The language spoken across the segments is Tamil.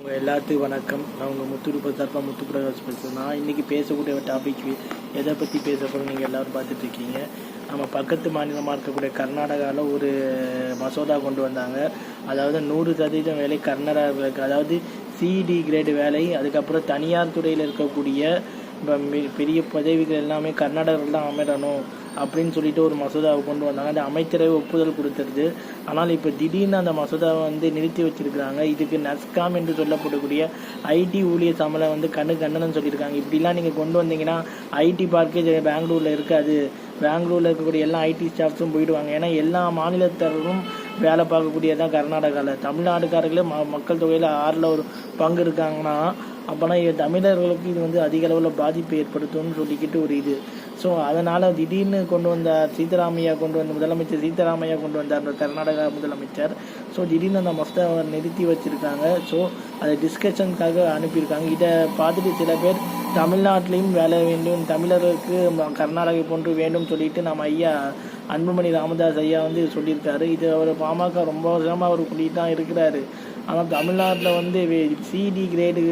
உங்கள் எல்லாத்துக்கும் வணக்கம். நான் உங்கள் முத்துருப்ப தர்பா முத்து பிரகாஷ் பேசுகிறேன் நான் இன்றைக்கி பேசக்கூடிய டாபிக் எதை பற்றி பேச போகிறோம் நீங்கள் எல்லோரும் பார்த்துட்ருக்கீங்க நம்ம பக்கத்து மாநிலமாக இருக்கக்கூடிய கர்நாடகாவில் ஒரு மசோதா கொண்டு வந்தாங்க. அதாவது நூறு சதவீதம் வேலை கர்நாடகாவுக்கு அதாவது சிடி கிரேடு வேலை அதுக்கப்புறம் தனியார் துறையில் இருக்கக்கூடிய இப்போ பெரிய பதவிகள் எல்லாமே கர்நாடகாவில் தான் அமைடணும் அப்படின்னு சொல்லிட்டு ஒரு மசோதாவை கொண்டு வந்தாங்க. அந்த அமைச்சரவை ஒப்புதல் கொடுத்துருது ஆனால் இப்போ திடீர்னு அந்த மசோதாவை வந்து நிறுத்தி வச்சிருக்கிறாங்க. இதுக்கு நஸ்காம் என்று சொல்லப்படக்கூடிய ஐடி ஊழியர் சம்பளம் வந்து கண்ணு கண்ணனு சொல்லியிருக்காங்க. இப்படிலாம் நீங்கள் கொண்டு வந்தீங்கன்னா ஐடி பார்க்கே பெங்களூரில் இருக்காது. பெங்களூரில் இருக்கக்கூடிய எல்லா ஐடி ஸ்டாஃப்ஸும் போயிடுவாங்க. ஏன்னா எல்லா மாநிலத்தரும் வேலை பார்க்கக்கூடியதான் கர்நாடகாவில் தமிழ்நாடுக்காரர்களே ம மக்கள் தொகையில் ஆறில் ஒரு பங்கு இருக்காங்கன்னா அப்போனா தமிழர்களுக்கு இது வந்து அதிக அளவில் பாதிப்பு ஏற்படுத்தும்னு சொல்லிக்கிட்டு ஒரு இது. ஸோ அதனால் திடீர்னு கொண்டு வந்த சீதாராமையா கொண்டு வந்த முதலமைச்சர் சீதாராமையா கொண்டு வந்தார் அந்த கர்நாடகா முதலமைச்சர். ஸோ திடீர்னு அந்த மஸ்தாவை நிறுத்தி வச்சுருக்காங்க. ஸோ அதை டிஸ்கஷனுக்காக அனுப்பியிருக்காங்க. இதை பார்த்துட்டு சில பேர் தமிழ்நாட்டிலையும் வேலை வேண்டும் தமிழர்களுக்கு கர்நாடகை போன்று வேண்டும் சொல்லிட்டு நம்ம ஐயா அன்புமணி ராமதாஸ் ஐயா வந்து சொல்லியிருக்காரு. இது அவர் பாமக ரொம்ப வருஷமாக அவர் கூட்டிகிட்டு தான் இருக்கிறாரு. ஆனால் தமிழ்நாட்டில் வந்து சிடி கிரேடு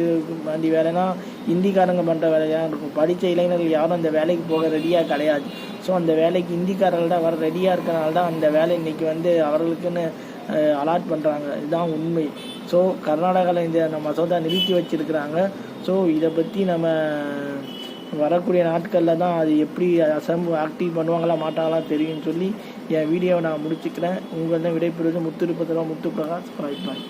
வேண்டி வேலைனா ஹிந்திக்காரங்க பண்ணுற வேலையாக இருக்கும். படித்த இளைஞர்கள் யாரும் அந்த வேலைக்கு போக ரெடியாக கிடையாது. ஸோ அந்த வேலைக்கு ஹிந்திக்காரர்கள் தான் வர ரெடியாக இருக்கனால தான் அந்த வேலை இன்னைக்கு வந்து அவர்களுக்குன்னு அலாட் பண்ணுறாங்க இதுதான் உண்மை. ஸோ கர்நாடகாவில் இந்த நம்ம மசோதா நிறுத்தி வச்சிருக்கிறாங்க. ஸோ இதை பற்றி நம்ம வரக்கூடிய நாட்களில் தான் அது எப்படி அசம் ஆக்டிவ் பண்ணுவாங்களா மாட்டாங்களா தெரியும்னு சொல்லி என் வீடியோவை நான் முடிச்சுக்கிறேன். உங்கள் தான் விடைபெறுவது முத்து இருப்பதில் முத்து பிரகாஷ் பாய் பாய்.